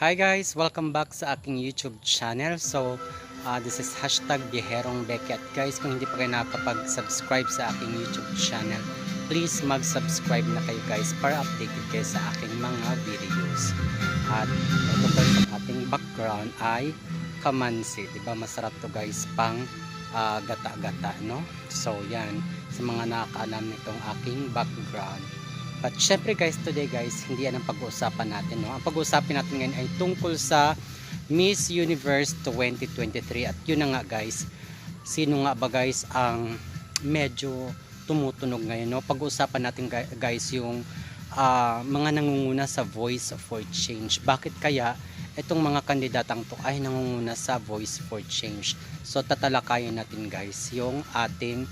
Hi guys! Welcome back sa aking YouTube channel. So, uh, this is hashtag Biherong Becky. At guys, kung hindi pa kayo nakapag-subscribe sa aking YouTube channel, please mag-subscribe na kayo guys para updated kayo sa aking mga videos. At ito guys, ang ating background ay kamansi. Diba masarap to guys pang ah, gata-gata, no? So, yan. Sa mga nakakaalam nitong aking background. But syempre guys, today guys, hindi yan ang pag-uusapan natin. No? Ang pag-uusapan natin ngayon ay tungkol sa Miss Universe 2023. At yun na nga guys, sino nga ba guys ang medyo tumutunog ngayon? No? Pag-uusapan natin gu- guys yung ah, mga nangunguna sa Voice for Change. Bakit kaya itong mga kandidatang to ay nangunguna sa Voice for Change? So tatalakayin natin guys yung ating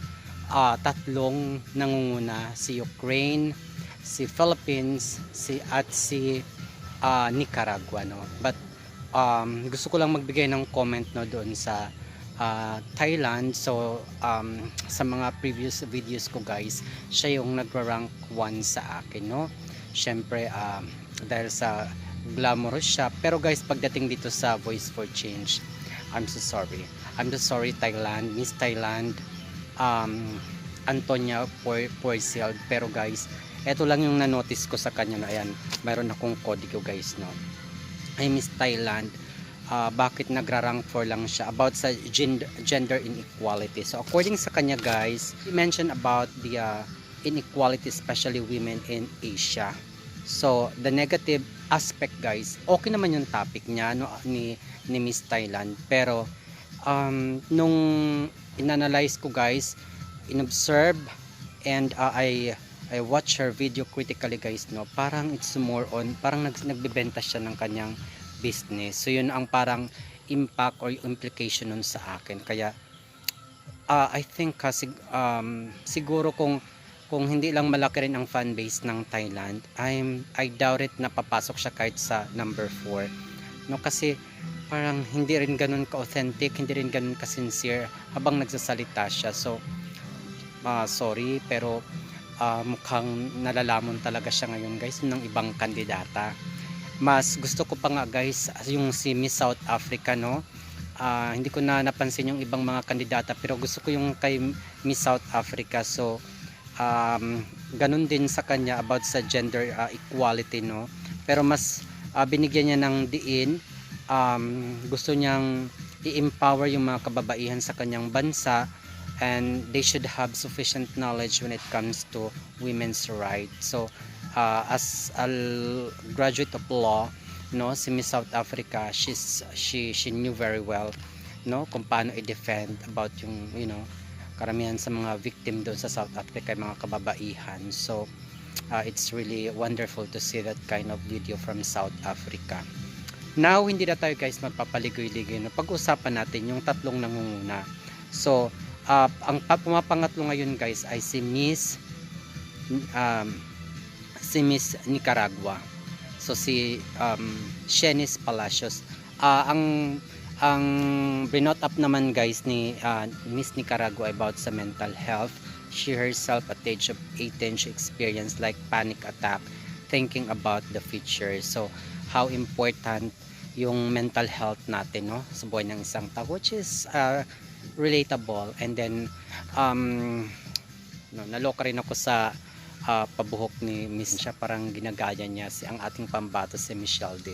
ah, tatlong nangunguna si Ukraine, si Philippines, si at si ah, Nicaragua no. But um, gusto ko lang magbigay ng comment no doon sa ah, Thailand. So um, sa mga previous videos ko guys, siya yung nagra-rank 1 sa akin no. Syempre um, dahil sa glamorous siya. Pero guys, pagdating dito sa Voice for Change, I'm so sorry. I'm so sorry Thailand, Miss Thailand, um, Antonia Por Porcel. Pero guys, eto lang yung na-notice ko sa kanya na ayan, mayroon akong kodigo guys, no. I Miss Thailand, ah, bakit nagra-rank 4 lang siya about sa gender, gender inequality. So according sa kanya guys, he mentioned about the ah, inequality especially women in Asia. So the negative aspect guys, okay naman yung topic niya no, ni, ni Miss Thailand. Pero um, nung inanalyze ko guys, inobserve and uh, I I watch her video critically guys no? Parang it's more on parang nag, nagbebenta siya ng kanyang business. So yun ang parang impact or implication nun sa akin. Kaya uh, I think kasi um, siguro kung kung hindi lang malaki rin ang fan base ng Thailand I'm I doubt it na papasok siya kahit sa number 4 no kasi parang hindi rin ganun ka-authentic hindi rin ganun ka-sincere habang nagsasalita siya. So ah, sorry pero ah, mukhang nalalamon talaga siya ngayon guys ng ibang kandidata. Mas gusto ko pa nga guys yung si Miss South Africa no? Ah, hindi ko na napansin yung ibang mga kandidata pero gusto ko yung kay Miss South Africa. So um, ganun din sa kanya about sa gender ah, equality no? Pero mas ah, binigyan niya ng diin. Um, gusto niyang i-empower yung mga kababaihan sa kanyang bansa and they should have sufficient knowledge when it comes to women's rights. So, uh, as a graduate of law, no, si Miss South Africa, she's she she knew very well, no, kung paano i-defend about yung, you know, karamihan sa mga victim doon sa South Africa, yung mga kababaihan. So, uh, it's really wonderful to see that kind of video from South Africa. Now, hindi na tayo guys magpapaligoy-ligoy. Pag-usapan natin yung tatlong nangunguna. So, uh, ang pa- pumapangatlo ngayon guys ay si Miss um, si Miss Nicaragua. So si um, Shenis Palacios. Ah, ang ang binot up naman guys ni ah, Miss Nicaragua about sa mental health. She herself at age of 18 she experienced like panic attack thinking about the future. So how important yung mental health natin no sa buhay ng isang tao which is ah, relatable and then um no, naloka rin ako sa ah, pabuhok ni Miss siya parang ginagaya niya si ang ating pambato si Michelle D.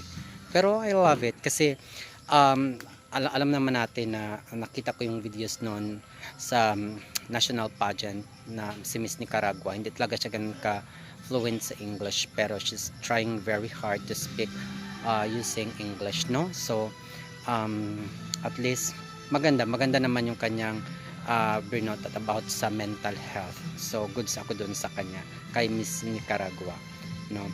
Pero I love it kasi um, al- alam naman natin na nakita ko yung videos noon sa um, national pageant na si Miss Nicaragua. Hindi talaga siya ganun ka fluent sa English pero she's trying very hard to speak uh, using English, no? So, um, at least maganda, maganda naman yung kanyang uh, burnout at about sa mental health. So, goods ako dun sa kanya, kay Miss Nicaragua, no?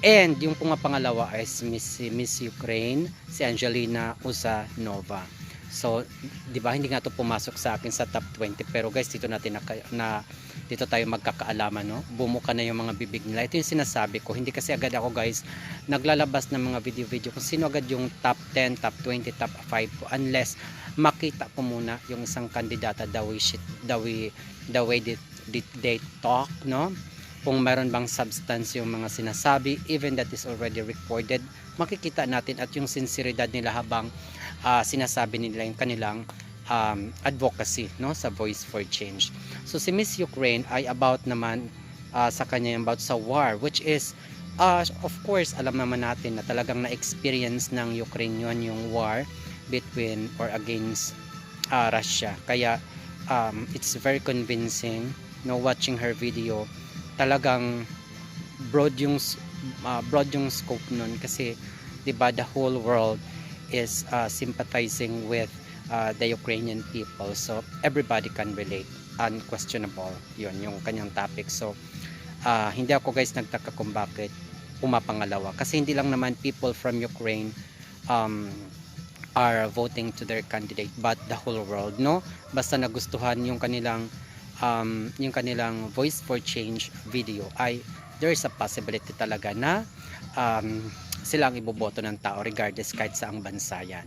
And yung pangapangalawa ay si Miss, Miss Ukraine, si Angelina Usanova. So, 'di ba hindi nga 'to pumasok sa akin sa top 20 pero guys dito natin na, na dito tayo magkakaalaman no. Bumuka na yung mga bibig nila. Ito yung sinasabi ko. Hindi kasi agad ako guys naglalabas ng mga video-video kung sino agad yung top 10, top 20, top 5 ko unless makita ko muna yung isang kandidata the way she, the way the way they, they, they talk no kung mayroon bang substance yung mga sinasabi even that is already recorded makikita natin at yung sinseridad nila habang ah, sinasabi nila yung kanilang um, advocacy no sa Voice for Change. So si Miss Ukraine ay about naman ah, sa kanya about sa war which is ah, of course alam naman natin na talagang na-experience ng Ukraine yun yung war between or against ah, Russia. Kaya um, it's very convincing no watching her video talagang broad yung ah, broad yung scope nun kasi 'di ba the whole world is ah, sympathizing with ah, the Ukrainian people so everybody can relate unquestionable yun yung kanyang topic. So ah, hindi ako guys nagtaka kung bakit pumapangalawa kasi hindi lang naman people from Ukraine um, are voting to their candidate but the whole world no? Basta nagustuhan yung kanilang um, yung kanilang voice for change video ay there is a possibility talaga na um, sila ang iboboto ng tao regardless kahit sa ang bansa yan.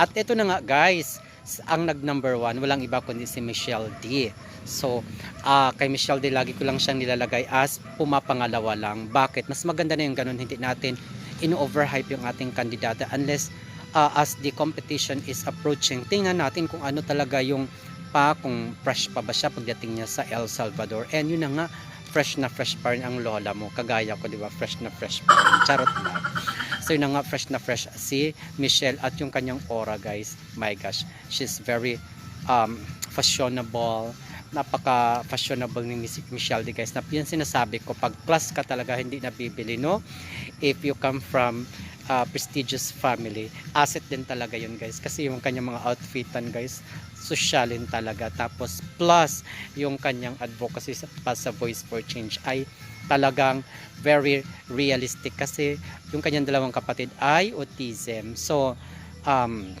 At ito na nga guys ang nag number one walang iba kundi si Michelle D so ah, kay Michelle D lagi ko lang siyang nilalagay as pumapangalawa lang bakit mas maganda na yung ganun hindi natin ino-overhype yung ating kandidata unless uh, as the competition is approaching, tingnan natin kung ano talaga yung pa, kung fresh pa ba siya pagdating niya sa El Salvador. And yun na nga, fresh na fresh pa rin ang lola mo. Kagaya ko, di ba? Fresh na fresh pa rin. Charot na. So yun na nga, fresh na fresh si Michelle at yung kanyang aura, guys. My gosh, she's very um, fashionable, napaka fashionable ni Miss Michelle di guys. Na yun sinasabi ko pag plus ka talaga hindi nabibili no? If you come from uh, prestigious family asset din talaga yun guys. Kasi yung kanyang mga outfitan guys sosyalin talaga. Tapos plus yung kanyang advocacy pa sa Voice for Change ay talagang very realistic kasi yung kanyang dalawang kapatid ay autism so um,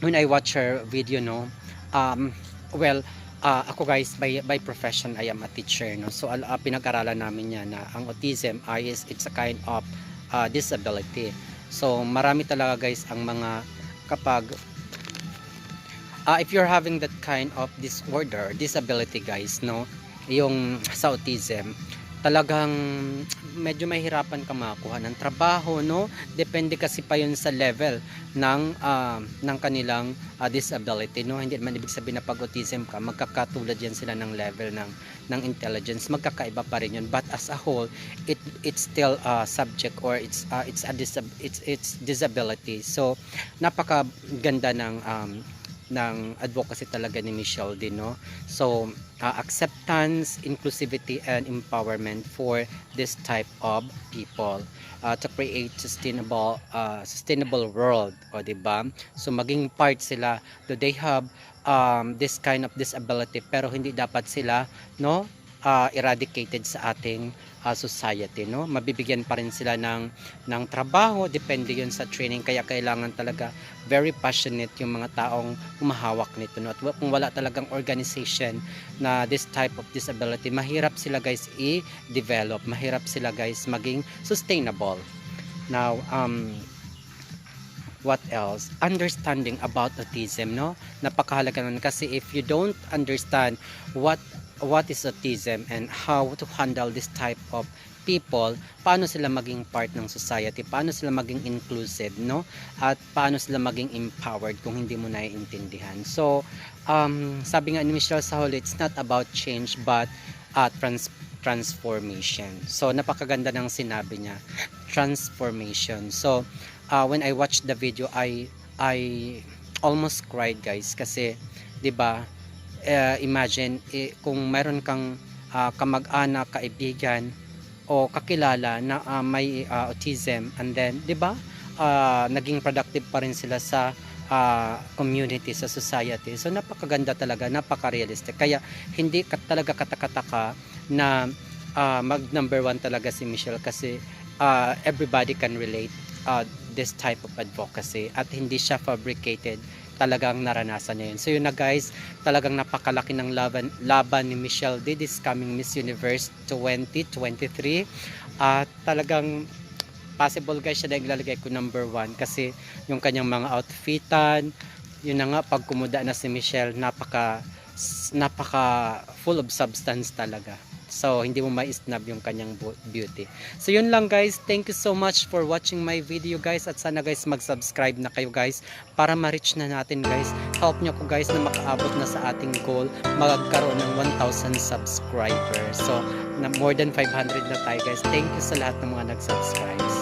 when I watch her video no um, well ah, ako guys by by profession I am a teacher no. So ah, pinag-aralan namin yan na ang autism ay is it's a kind of ah, disability. So marami talaga guys ang mga kapag ah, if you're having that kind of disorder disability guys no yung sa autism talagang medyo mahirapan ka makakuha ng trabaho no? Depende kasi pa yun sa level ng ah, ng kanilang ah, disability no? Hindi naman ibig sabihin na pag autism ka magkakatulad yan sila ng level ng ng intelligence. Magkakaiba pa rin yun. But as a whole it it's still a subject or it's ah, it's a disab- it's it's disability. So napakaganda ng um, ng advocacy talaga ni Michelle din no? So uh, acceptance inclusivity and empowerment for this type of people uh, to create sustainable uh, sustainable world o di ba? So maging part sila. Do they have um, this kind of disability pero hindi dapat sila no uh, eradicated sa ating uh, society no? Mabibigyan pa rin sila ng ng trabaho depende yun sa training. Kaya kailangan talaga very passionate yung mga taong humahawak nito no? At kung wala talagang organization na this type of disability mahirap sila guys i-develop. Mahirap sila guys maging sustainable. Now um what else? Understanding about autism no? Napakahalaga nun. Kasi if you don't understand what what is autism and how to handle this type of people? Paano sila maging part ng society? Paano sila maging inclusive no? At paano sila maging empowered kung hindi mo naiintindihan? So um, sabi nga ni Michelle sa huli it's not about change but uh, trans transformation. So napakaganda ng sinabi niya transformation. So uh, when I watched the video I I almost cried guys kasi 'di ba eh, imagine eh, kung mayroon kang ah, kamag-anak, kaibigan o kakilala na ah, may ah, autism and then 'di ba ah, naging productive pa rin sila sa ah, community sa society. So napakaganda talaga napaka-realistic. Kaya hindi ka talaga katakataka na ah, mag number one talaga si Michelle kasi ah, everybody can relate uh, this type of advocacy at hindi siya fabricated talagang naranasan niya yun. So yun na guys, talagang napakalaki ng laban, laban ni Michelle D this coming Miss Universe 2023 at talagang possible guys siya na ilalagay ko number one kasi yung kanyang mga outfitan yun na nga pag kumuda na si Michelle napaka napaka full of substance talaga So, hindi mo ma-snub yung kanyang beauty. So, yun lang guys. Thank you so much for watching my video guys. At sana guys, mag-subscribe na kayo guys para ma-reach na natin guys. Help nyo ko guys na makaabot na sa ating goal. Magkaroon ng 1,000 subscribers. So, na more than 500 na tayo guys. Thank you sa lahat ng mga nag-subscribe.